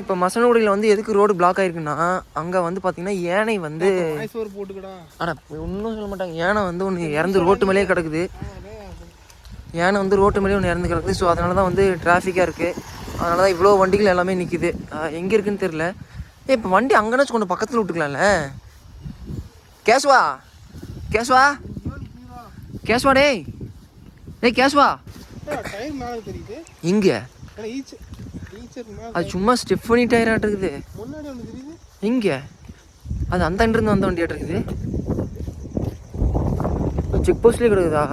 இப்போ மசனகுடியில் வந்து எதுக்கு ரோடு பிளாக் ஆயிருக்குன்னா அங்கே வந்து பார்த்தீங்கன்னா யானை வந்து அட ஒன்றும் சொல்ல மாட்டாங்க. யானை வந்து ஒன்று இறந்து ரோட்டு மேலேயே கிடக்குது. யானை வந்து ரோட்டு மேலேயே ஒன்று இறந்து கிடக்குது. ஸோ அதனால தான் வந்து டிராஃபிக்காக இருக்குது அதனால தான் இவ்வளோ வண்டிகள் எல்லாமே நிற்கிது எங்கே இருக்குன்னு தெரில ஏ இப்போ வண்டி அங்கேனாச்சும் கொண்டு பக்கத்தில் விட்டுக்கலாம்ல? கேஸ்வா கேஸ்வா கேஸ்வா டேய். டேய் கேஸ்வா டைம் அது சும்மா ஸ்டெஃபனி டயராட்டு இருக்குது எங்கே? அது அந்த இருந்து வந்த வண்டியாட்டு இருக்குது செக் போஸ்ட்லேயே கிடக்குதா?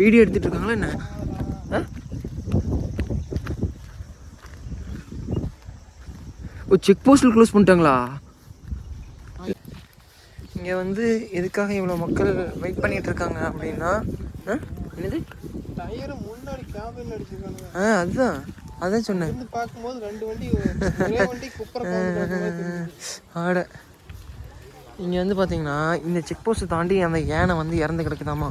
வீடியோ எடுத்துட்டு இருக்காங்களா என்ன? ஓ செக் போஸ்ட்டில் க்ளோஸ் பண்ணிட்டாங்களா? இங்கே வந்து எதுக்காக இவ்வளோ மக்கள் வெயிட் பண்ணிட்டு இருக்காங்க அப்படின்னா? என்னது? டயரை முன்னாடி கேபின் அடிச்சிருக்கானுங்க. ஆ அதுதான். அதான் சொன்னேன். பார்க்கும்போது ரெண்டு வண்டி ஒரே ஆட. இங்கே வந்து பார்த்தீங்கன்னா இந்த செக் போஸ்ட்டை தாண்டி அந்த யானை வந்து இறந்து கிடக்குதாமா.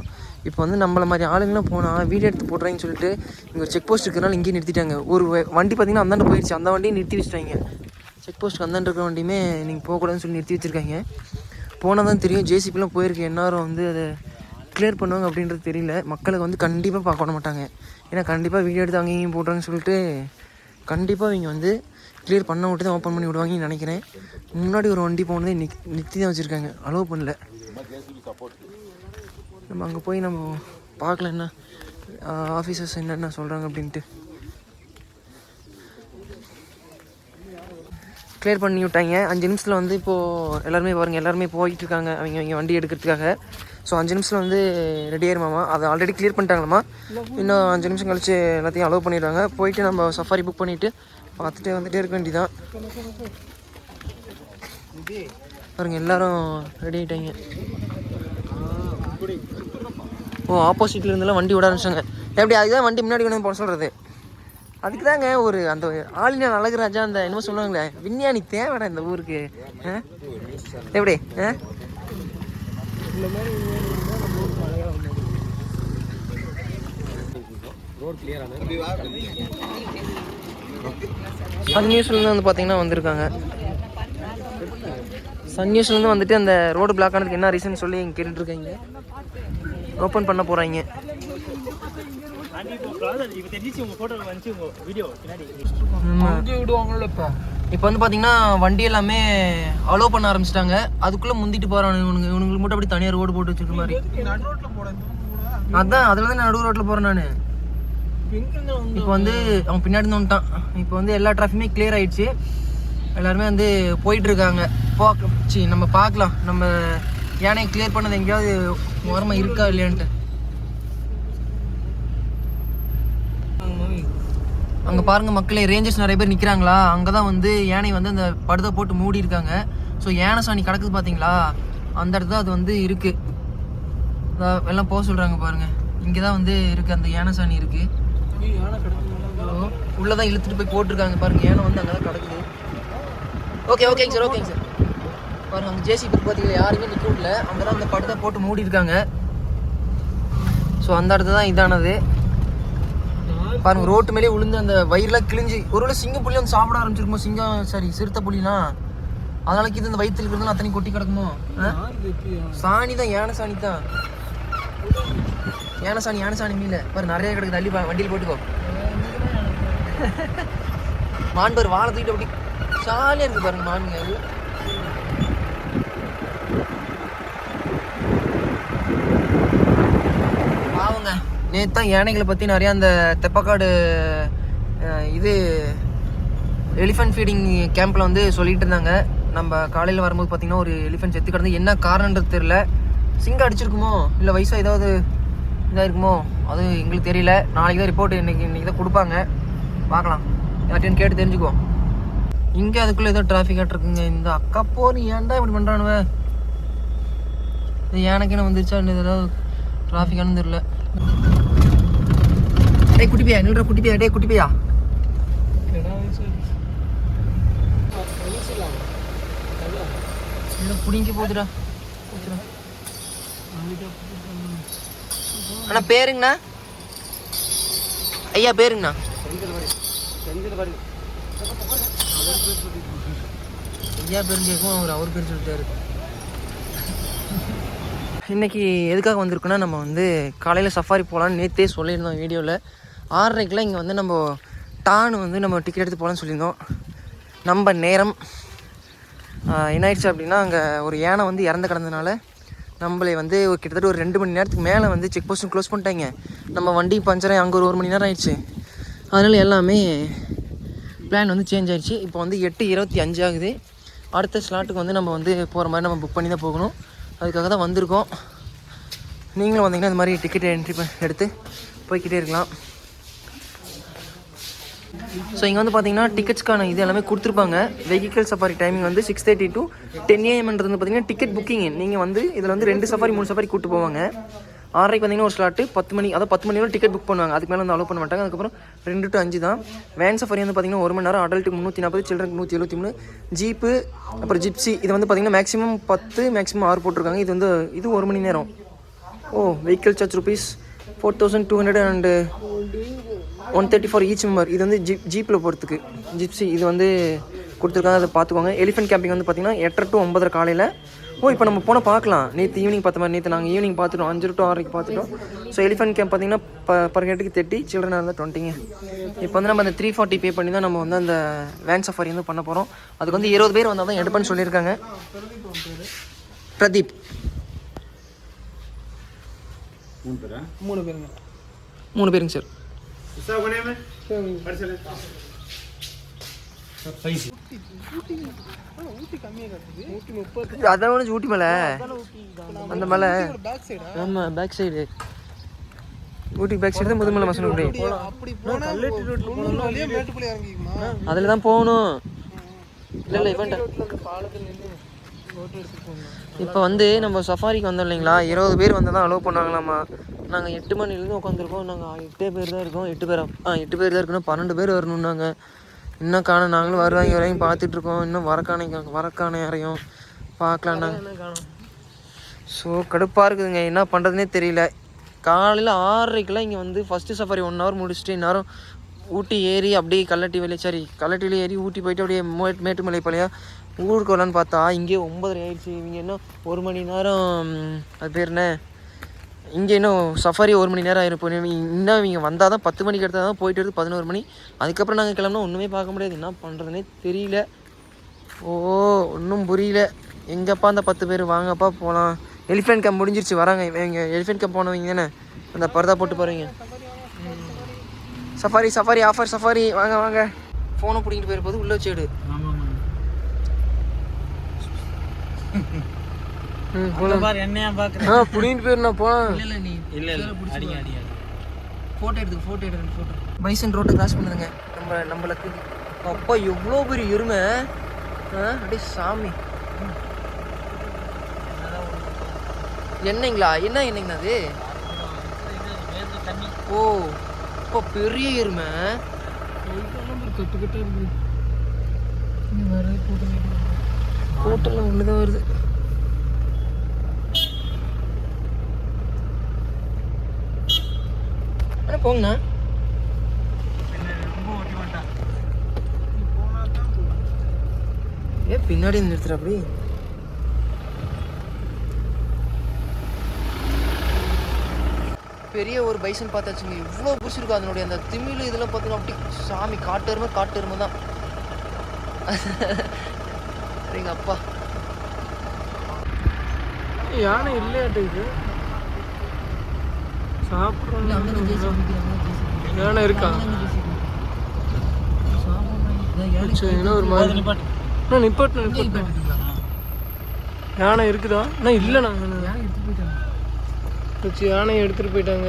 இப்போ வந்து நம்மள மாதிரி ஆளுங்களாம் போனால் வீடியோ எடுத்து போடுறாங்கன்னு சொல்லிட்டு இங்கே செக் போஸ்ட் இருக்கிறனால இங்கேயே நிறுத்திட்டாங்க. ஒரு வண்டி பார்த்தீங்கன்னா அந்தாண்ட போயிடுச்சு அந்த வண்டியை நிறுத்தி வச்சிட்டாங்க. செக் போஸ்ட்டுக்கு அந்தாண்ட இருக்கிற வண்டியுமே நீங்கள் போகக்கூடாதுன்னு சொல்லி நிறுத்தி வச்சிருக்காங்க. போனால் தான் தெரியும் ஜேசிபிலாம் போயிருக்கு. எந்நேரம் வந்து அதை கிளியர் பண்ணுவாங்க அப்படின்றது தெரியல. மக்களுக்கு வந்து கண்டிப்பாக பார்க்க விட மாட்டாங்க. ஏன்னா கண்டிப்பாக வீடியோ எடுத்து அங்கேயும் போடுறாங்கன்னு சொல்லிட்டு கண்டிப்பாக இவங்க வந்து கிளியர் பண்ண விட்டு தான் ஓப்பன் பண்ணி விடுவாங்கன்னு நினைக்கிறேன். முன்னாடி ஒரு வண்டி போனதே நிக் நிறுத்தி தான் வச்சுருக்காங்க. அலோவ் பண்ணல. நம்ம அங்கே போய் நம்ம பார்க்கல என்ன ஆஃபீஸர்ஸ் என்னென்ன சொல்கிறாங்க அப்படின்ட்டு. கிளியர் பண்ணி விட்டாங்க. அஞ்சு நிமிஷத்தில் வந்து இப்போது எல்லாருமே பாருங்கள் எல்லாருமே போயிட்டு இருக்காங்க. அவங்க அவங்க வண்டி எடுக்கிறதுக்காக. ஸோ அஞ்சு நிமிஷத்தில் வந்து ரெடி ஆயிருமாமா அதை ஆல்ரெடி கிளியர் பண்ணிட்டாங்களாம்மா? இன்னும் அஞ்சு நிமிஷம் கழிச்சு எல்லாத்தையும் அலோவ் பண்ணிடுவாங்க போயிட்டு நம்ம சஃபாரி புக் பண்ணிவிட்டு பார்த்துட்டே வந்துகிட்டே இருக்க வேண்டியதான் பாருங்க எல்லாரும் ரெடி ஆகிட்டாங்க ஓ ஆப்போசிட்ல இருந்தெல்லாம் வண்டி விட ஆரம்பிச்சாங்க. எப்படி அதுதான் வண்டி முன்னாடி கொண்டு வந்து போட சொல்கிறது அதுக்கு தாங்க ஒரு அந்த ஆளினா அழகுராஜா அந்த என்னமோ சொல்லுவாங்களே விஞ்ஞானி தேவைடா இந்த ஊருக்கு. எப்படி? ஆ? எப்படி ஆ சன் நியூஸ்லேருந்து வந்து பார்த்தீங்கன்னா வந்திருக்காங்க. சன் நியூஸ்லேருந்து வந்துட்டு அந்த ரோடு பிளாக் ஆனதுக்கு என்ன ரீசன் சொல்லி இங்கே கேட்டுட்ருக்காங்க. ஓப்பன் பண்ண போகிறாங்க விடுவாங்கல்ல இப்போ? இப்போ வந்து பார்த்தீங்கன்னா வண்டி எல்லாமே அலோவ் பண்ண ஆரம்பிச்சிட்டாங்க. அதுக்குள்ளே முந்திட்டு போகிறாங்க இவனுங்க இவனுங்களுக்கு மட்டும் அப்படி தனியாக ரோடு போட்டு வச்சிருக்க மாதிரி. நடு ரோட்டில் அதான் அதில் தான் நான் நடு ரோட்டில் போகிறேன் நான். இப்போ வந்து அவன் பின்னாடி வந்துட்டான். இப்போ வந்து எல்லா டிராஃபிக்குமே கிளியர் ஆயிடுச்சு. எல்லாருமே வந்து போயிட்டு இருக்காங்க. போக்க நம்ம பார்க்கலாம். நம்ம யானையை கிளியர் பண்ணது எங்கேயாவது ஓரமாக இருக்கா இல்லையான்ட்டு. அங்கே பாருங்க மக்களே ரேஞ்சர்ஸ் நிறைய பேர் நிற்கிறாங்களா அங்கே தான் வந்து யானை வந்து அந்த படுதை போட்டு மூடி இருக்காங்க ஸோ யானை சாணி கிடக்குது பார்த்தீங்களா அந்த இடத்துல அது வந்து இருக்கு. எல்லாம் போக சொல்கிறாங்க பாருங்க. இங்கே தான் வந்து இருக்கு அந்த யானை சாணி இருக்கு. யானை கிடக்குது உள்ளதான் இழுத்துட்டு போய் போட்டிருக்காங்க பாருங்க. யானை வந்து அங்கே தான் கிடக்குது ஓகே ஓகேங்க சார் ஓகேங்க சார் பாருங்க அங்கே ஜேசிபி பார்த்தீங்களா யாருமே நிற்க விடல. அங்கே தான் அந்த படுதை போட்டு மூடி இருக்காங்க ஸோ அந்த இடத்துல தான் இதானது. பாருங்க ரோட்டு மேலே விழுந்து அந்த வயிறுலாம் கிழிஞ்சு ஒருவேளை சிங்க புள்ளி வந்து சாப்பிட ஆரம்பிச்சிருக்குமோ? சிங்கம் சாரி சிறுத்தை புள்ளிலாம் அதனால இது இந்த வயிற்றுல இருக்கிறதுலாம் அத்தனை கொட்டி கிடக்குமோ? சாணி தான் யானை சாணி தான். யானை சாணி யானை சாணி மீல. பாரு நிறைய கிடக்குது தள்ளி வண்டியில் போட்டுக்கோ. மான்பர் பாரு வாழை தூக்கிட்டு அப்படி ஜாலியாக இருக்கு பாருங்க மானுங்க அது பாவங்க நேற்று தான் யானைகளை பற்றி நிறையா அந்த தெப்பக்காடு இது எலிஃபென்ட் ஃபீடிங் கேம்பில் வந்து சொல்லிகிட்டு இருந்தாங்க. நம்ம காலையில் வரும்போது பார்த்தீங்கன்னா ஒரு எலிஃபென்ட் செத்து கிடந்து என்ன காரணன்றது தெரில சிங்கம் அடிச்சிருக்குமோ? இல்லை வயசாக ஏதாவது இதாக இருக்குமோ அது எங்களுக்கு தெரியல. நாளைக்கு தான் ரிப்போர்ட் இன்றைக்கி இன்னைக்கு தான் கொடுப்பாங்க. பார்க்கலாம். யார்ட்டையும் கேட்டு தெரிஞ்சுக்குவோம். இங்கே அதுக்குள்ளே ஏதோ டிராஃபிக் இருக்குங்க. இந்த அக்கா போர் ஏன்டா இப்படி பண்ணுறானுவ இது யானைக்குன்னு வந்துருச்சா? இன்னும் ஏதாவது டிராஃபிக்கானு தெரியல. டேய் குட்டிப்பியா நில்ற குட்டிப்பியா டேய் குட்டிப்பியா. புடிங்கி போதுடா. அண்ணா பேருங்கண்ணா. ஐயா பேருங்கண்ணா. ஐயா பேருங்க அவர் பேர் சொல்லிட்டாரு. இன்னைக்கு எதுக்காக வந்திருக்குன்னா நம்ம வந்து காலையில் சஃபாரி போகலான்னு நேற்றே சொல்லியிருந்தோம் வீடியோவில் ஆறரைக்கெலாம் இங்கே வந்து நம்ம டான் வந்து நம்ம டிக்கெட் எடுத்து போகலான்னு சொல்லியிருந்தோம். நம்ம நேரம். என்ன ஆயிடுச்சு அப்படின்னா அங்கே ஒரு யானை வந்து இறந்து கிடந்தனால நம்மளை வந்து கிட்டத்தட்ட ஒரு ரெண்டு மணி நேரத்துக்கு மேலே வந்து செக் போஸ்ட்டும் க்ளோஸ் பண்ணிட்டாங்க. நம்ம வண்டி பஞ்சராகி அங்கே ஒரு ஒரு மணி நேரம் ஆயிடுச்சு. அதனால் எல்லாமே பிளான் வந்து சேஞ்ச் ஆயிடுச்சு. இப்போ வந்து எட்டு இருபத்தி அஞ்சு ஆகுது. அடுத்த ஸ்லாட்டுக்கு வந்து நம்ம வந்து போகிற மாதிரி நம்ம புக் பண்ணி தான் போகணும். அதுக்காக தான் வந்திருக்கோம். நீங்களும் வந்தீங்கன்னா இந்த மாதிரி டிக்கெட் என்ட்ரி எடுத்து போய்க்கிட்டே இருக்கலாம். ஸோ இங்கே வந்து பார்த்தீங்கன்னா டிக்கெட்ஸ்க்கான இது எல்லாமே கொடுத்துருப்பாங்க. வெஹிக்கல் சஃபாரி டைமிங் வந்து சிக்ஸ் தேர்ட்டி டு டென் ஏஎம்ன்றது வந்து பார்த்தீங்கன்னா டிக்கெட் புக்கிங் நீங்கள் வந்து இதில் வந்து ரெண்டு சஃபாரி மூணு சஃபாரி கூப்பிட்டு போவாங்க. ஆறரைக்கு வந்தீங்கன்னா ஒரு ஸ்லாட்டு பத்து மணி அதாவது பத்து மணி வரை டிக்கெட் புக் பண்ணுவாங்க. அதுக்கு மேலே வந்து அலோவ் பண்ண மாட்டாங்க. அதுக்கப்புறம் ரெண்டு டு அஞ்சு தான். வேன் சஃபரி வந்து பார்த்தீங்கன்னா ஒரு மணி நேரம் அடல்ட்டுக்கு முந்நூற்றி நாற்பது சில்ட்ரனுக்கு நூற்றி எழுபத்தி மூணு ஜீப்பு அப்புறம் ஜிப்ஸி இது வந்து பார்த்தீங்கன்னா மேக்ஸிமம் பத்து மேக்ஸிமம் ஆறு போட்டிருக்காங்க. இது வந்து இது ஒரு மணி நேரம். ஓ vehicle charge rupees four thousand two hundred and one thirty for each member இது வந்து ஜிப் ஜீப்பில் போகிறதுக்கு ஜிப்ஸி இது வந்து கொடுத்துருக்காங்க அதை பார்த்துக்கோங்க. எலிஃபென்ட் கேம்பிங் வந்து பார்த்தீங்கன்னா எட்டரை டு ஒன்பதரை காலையில். ஓ இப்போ நம்ம போனால் பார்க்கலாம். நேற்று ஈவினிங் பார்த்த மாதிரி நேற்று நாங்கள் ஈவினிங் பார்த்துட்டோம். அஞ்சு டு ஆறரைக்கு பார்த்துட்டோம். ஸோ எலிஃபென்ட் கேம்ப் பார்த்தீங்கன்னா ப பர் ஹெட்டுக்கு தேர்ட்டி சில்ட்ரனாக இருந்தால் டுவெண்ட்டிங்க இப்போ வந்து நம்ம அந்த த்ரீ ஃபார்ட்டி பே பண்ணி தான் நம்ம வந்து அந்த வேன் சஃபாரி வந்து பண்ண போகிறோம் அதுக்கு வந்து இருபது பேர் வந்தால் தான் எடுப்பேன்னு சொல்லியிருக்காங்க. பிரதீப். மூணு பேருங்க. மூணு பேருங்க சார் ஆனா ஊட்டி கம்மியாக காட்டுது ஊட்டி முப்பது அதான் ஒன்று ஊட்டி மலை அந்த மலை பேக் சைடா ஆமாம் back side Ooty back side தான் முதுமலை மசனகுடி அப்படி போனா மேட்டுக்குள்ளே இறங்கிக்குமா அதில் தான் போகணும் இல்லை இல்லை இவன்ட்ட அந்த பாலத்தில் நின்று இப்போ வந்து நம்ம சஃபாரிக்கு வந்தோம் இல்லைங்களா இருபது பேர் வந்தால் தான் அலோவ் பண்ணாங்களாம்மா நாங்கள் எட்டு மணிலேருந்து உட்காந்துருக்கோம் நாங்கள் எட்டே பேர் தான் இருக்கோம் எட்டு பேர் ஆ எட்டு பேர் தான் இருக்கணும் பன்னெண்டு பேர் வரணும்னாங்க இன்னும் காண நாங்களும் வருவாங்க வரையும் பார்த்துட்டு இருக்கோம் இன்னும் வரக்கானை வரக்கானை யாரையும் பார்க்கலாம். நாங்கள் ஸோ கடுப்பாக இருக்குதுங்க. என்ன பண்ணுறதுனே தெரியல. காலையில் ஆறரைக்கெல்லாம் இங்கே வந்து ஃபஸ்ட்டு சஃபாரி ஒன் ஹவர் முடிச்சுட்டு இந்நேரம் ஊட்டி ஏறி அப்படியே கல்லட்டி வெளியே சாரி கல்லட்டியில் ஏறி ஊட்டி போயிட்டு அப்படியே மே- மேட்டுமலை பழையா ஊருக்கு வரலான்னு பார்த்தா இங்கே ஒன்பதரை ஆயிடுச்சு. இவங்க இன்னும் ஒரு மணி நேரம் அது பேர் என்ன? இங்கே இன்னும் சஃபாரி ஒரு மணி நேரம் ஆயிருப்போம் இன்னும் இவங்க வந்தால் தான் பத்து மணிக்கு எடுத்தால் தான் போயிட்டு வருது பதினோரு மணி. அதுக்கப்புறம் நாங்கள் கிளம்புனா ஒன்றுமே பார்க்க முடியாது. என்ன பண்ணுறதுனே தெரியல. ஓ ஒன்றும் புரியல. எங்கப்பா அந்த பத்து பேர்? வாங்கப்பா போகலாம் எலிஃபென்ட் கேம்ப் முடிஞ்சிருச்சு. வராங்க. இவங்க எலிஃபென்ட் கேம்ப் போனவங்க தானே? அந்த பர்தா போட்டு போகிறீங்க சஃபாரி சஃபாரி ஆஃபர் சஃபாரி. வாங்க வாங்க. ஃபோனை பிடிக்கிட்டு போயிருப்போது உள்ளே வச்சு போலாம். பாரு என்னையா பாக்குறேன் ஆ புடின்னு போயிரு நீ இல்ல இல்ல அடி அடி போட்டோ எடுத்து போட்டோ எடுத்து போட்டோ பைசன் ரோட்டை கிராஸ் பண்ணுதுங்க. நம்ம நம்மளுக்கு அப்பா எவ்வளோ பெரிய இருமை அப்படியே சாமி. என்னைங்களா? என்ன என்னங்கண்ணா அது? ஓ இப்போ பெரிய எருமை. கூட்டலாம் ஒன்று தான் வருது. போங்கண்ணா. ஏ ஏன் பின்னாடி நிறுத்துற அப்படி பெரிய ஒரு பைசன் பார்த்தாச்சுங்க. இவ்வளோ பிடிச்சிருக்கு அதனுடைய அந்த திமிழ் இதெல்லாம் பார்த்தீங்கன்னா அப்படி சாமி காட்டு காட்டெருமை காட்டு தான். எங்கள் அப்பா யானை இல்லையாட்டு இது? சாப்பிட்றோம் யானை இருக்கா? என்ன ஒரு மாதிரி. அண்ணா, நிப்பாட்டு நிப்பாட்டு. யானை இருக்குதா? அண்ணா இல்லைண்ணா வச்சு யானையை எடுத்துட்டு போயிட்டாங்க.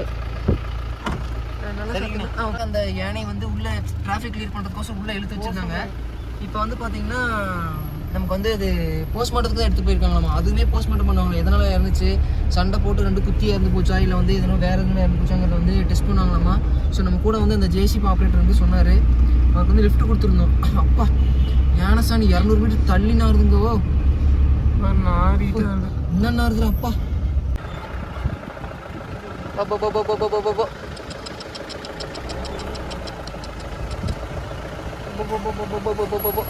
அந்த யானை வந்து உள்ள டிராஃபிக் கிளியர் பண்ணுறதுக்கோசம் உள்ள இழுத்து வச்சிருந்தாங்க இப்போ வந்து பார்த்தீங்கன்னா நமக்கு வந்து அது போஸ்ட்மார்ட்டத்துக்கு தான் எடுத்து போயிருக்காங்களாமா அதுவுமே போஸ்ட்மார்ட்டம் பண்ணுவாங்க எதனால இறந்துச்சு சண்டை போட்டு ரெண்டு குத்தி இறந்து போச்சா இல்லை வந்து எதனா வேற எதுனா இறந்து போச்சாங்கிறத வந்து டெஸ்ட் பண்ணாங்களாமா ஸோ நம்ம கூட வந்து அந்த ஜேசிபி ஆப்ரேட்டர் வந்து சொன்னார் அவருக்கு வந்து லிஃப்ட் கொடுத்துருந்தோம் அப்பா யானை சாணி இரநூறு மீட்டர் தள்ளி நாருதுங்கோ என்ன நாருதுல அப்பா போ போ போ போ போ போ போ போ